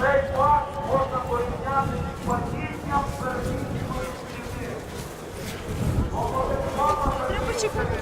Цей факт можна порівняти з падінням Берлінської стіни.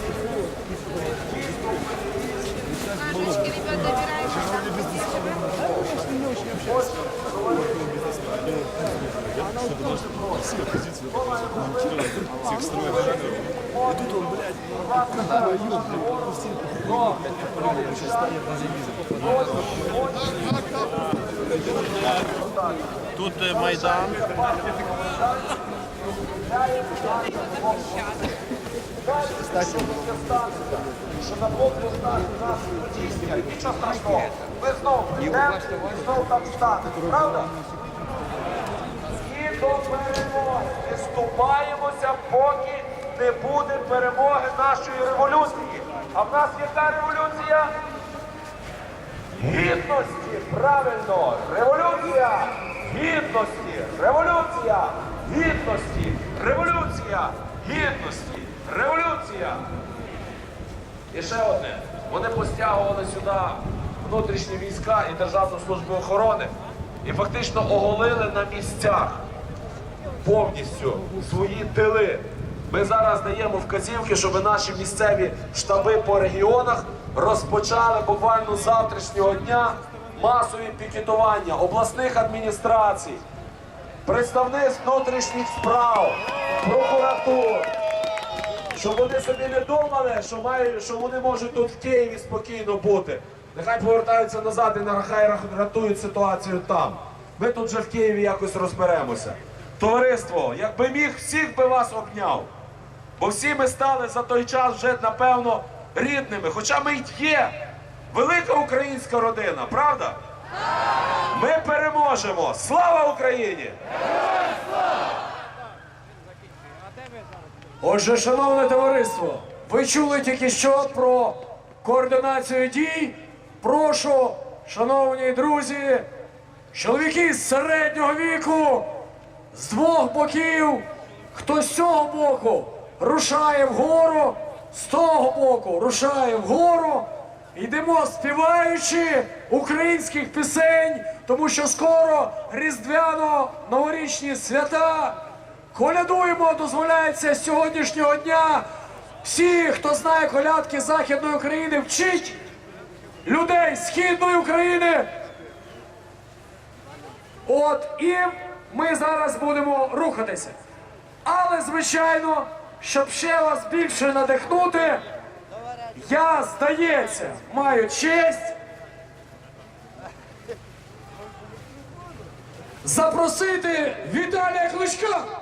все оппозицию комментировали, всех строят И тут он, блядь, блядь, пропустил, блядь, сейчас стоят на Тут е, Майдан. що на блоку стане нас дійсно. Нічого страшного. Ви знову прийдете і знову там стане. Правда? До перемоги. Ступаємося, поки не буде перемоги нашої революції. А в нас яка революція? Гідності, правильно, революція, гідності, революція, гідності, революція, гідності, революція. І ще одне. Вони постягували сюди внутрішні війська і Державну службу охорони і фактично оголили на місцях повністю свої тили. Ми зараз даємо вказівки, щоб наші місцеві штаби по регіонах розпочали буквально з завтрашнього дня масові пікетування обласних адміністрацій, представництв внутрішніх справ, прокуратур. Щоб вони собі не думали, що мають, що вони можуть тут в Києві спокійно бути. Нехай повертаються назад і нехай рятують ситуацію там. Ми тут вже в Києві якось розберемося. Товариство, якби міг, всіх би вас обняв. Бо всі ми стали за той час вже, напевно, рідними. Хоча ми й є велика українська родина, правда? Ми переможемо! Слава Україні! Отже, шановне товариство, ви чули тільки що про координацію дій. Прошу, шановні друзі, чоловіки з середнього віку, з двох боків, хто з цього боку рушає вгору, з того боку рушає вгору. Йдемо співаючи українських пісень, тому що скоро різдвяно-новорічні свята. Колядуємо, дозволяється з сьогоднішнього дня. Всі, хто знає колядки Західної України, вчить людей Східної України. От і ми зараз будемо рухатися. Але, звичайно, щоб ще вас більше надихнути, я, здається, маю честь запросити Віталія Кличка.